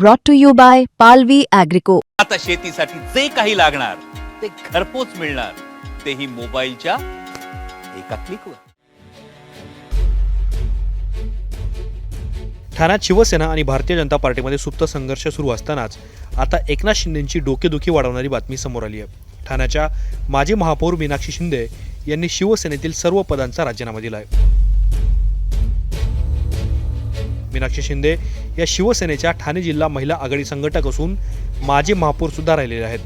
brought to you by Palvi Agrico. आता शेतीसाठी जे काही लागणार ते घरपोच मिळणार. तेही मोबाईलच्या एका क्लिकवर ठाण्यात शिवसेना आणि भारतीय जनता पार्टीमध्ये सुप्त संघर्ष सुरू असतानाच आता एकनाथ शिंदेंची डोकेदुखी वाढवणारी बातमी समोर आली आहे. ठाण्याच्या माजी महापौर मीनाक्षी शिंदे यांनी शिवसेनेतील सर्व पदांचा राजीनामा दिला आहे मीनाक्षी शिंदे या शिवसेनेच्या ठाणे जिल्हा महिला आघाडी संघटक असून माजी महापौर सुद्धा राहिलेले आहेत.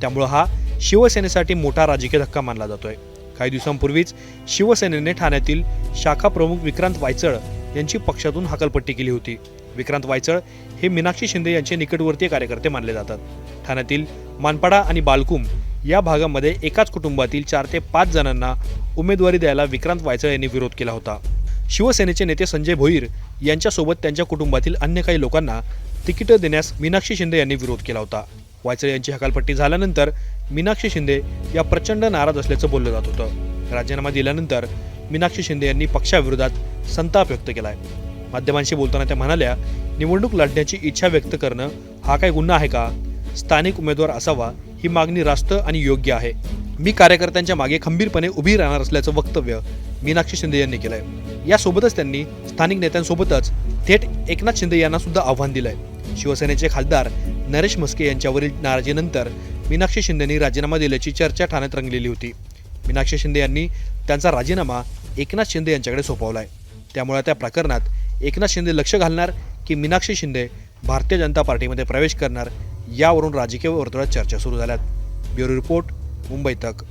त्यामुळं हा शिवसेनेसाठी मोठा राजकीय धक्का मानला जातोय. काही दिवसांपूर्वीच शिवसेनेने ठाण्यातील शाखा प्रमुख विक्रांत वायचळ यांची पक्षातून हकालपट्टी केली होती. विक्रांत वायचळ हे मीनाक्षी शिंदे यांचे निकटवर्तीय कार्यकर्ते मानले जातात. ठाण्यातील मानपाडा आणि बालकुम या भागामध्ये एकाच कुटुंबातील चार ते पाच जणांना उमेदवारी द्यायला विक्रांत वायचळ यांनी विरोध केला होता. शिवसेनेचे नेते संजय भोईर यांच्यासोबत त्यांच्या कुटुंबातील अन्य काही लोकांना तिकीटं देण्यास मीनाक्षी शिंदे यांनी विरोध केला होता. वायचळे यांची हकालपट्टी झाल्यानंतर मीनाक्षी शिंदे या प्रचंड नाराज असल्याचं बोललं जात होतं. राजीनामा दिल्यानंतर मीनाक्षी शिंदे यांनी पक्षाविरोधात संताप व्यक्त केलाय. माध्यमांशी बोलताना त्या म्हणाल्या निवडणूक लढण्याची इच्छा व्यक्त करणं हा काय गुन्हा आहे का? स्थानिक उमेदवार असावा ही मागणी रास्त आणि योग्य आहे. मी कार्यकर्त्यांच्या मागे खंबीरपणे उभी राहणार असल्याचं वक्तव्य मीनाक्षी शिंदे यांनी केलंय. यासोबतच त्यांनी स्थानिक नेत्यांसोबतच थेट एकनाथ शिंदे यांना सुद्धा आव्हान दिलंय. शिवसेनेचे खासदार नरेश म्हस्के यांच्यावरील नाराजीनंतर मीनाक्षी शिंदेंनी राजीनामा दिल्याची चर्चा ठाण्यात रंगलेली होती. मीनाक्षी शिंदे यांनी त्यांचा राजीनामा एकनाथ शिंदे यांच्याकडे सोपवलाय. त्यामुळे त्या प्रकरणात एकनाथ शिंदे लक्ष घालणार की मीनाक्षी शिंदे भारतीय जनता पार्टीमध्ये प्रवेश करणार यावरून राजकीय वर्तुळात चर्चा सुरू झाल्यात. ब्युरो रिपोर्ट मुंबई तक.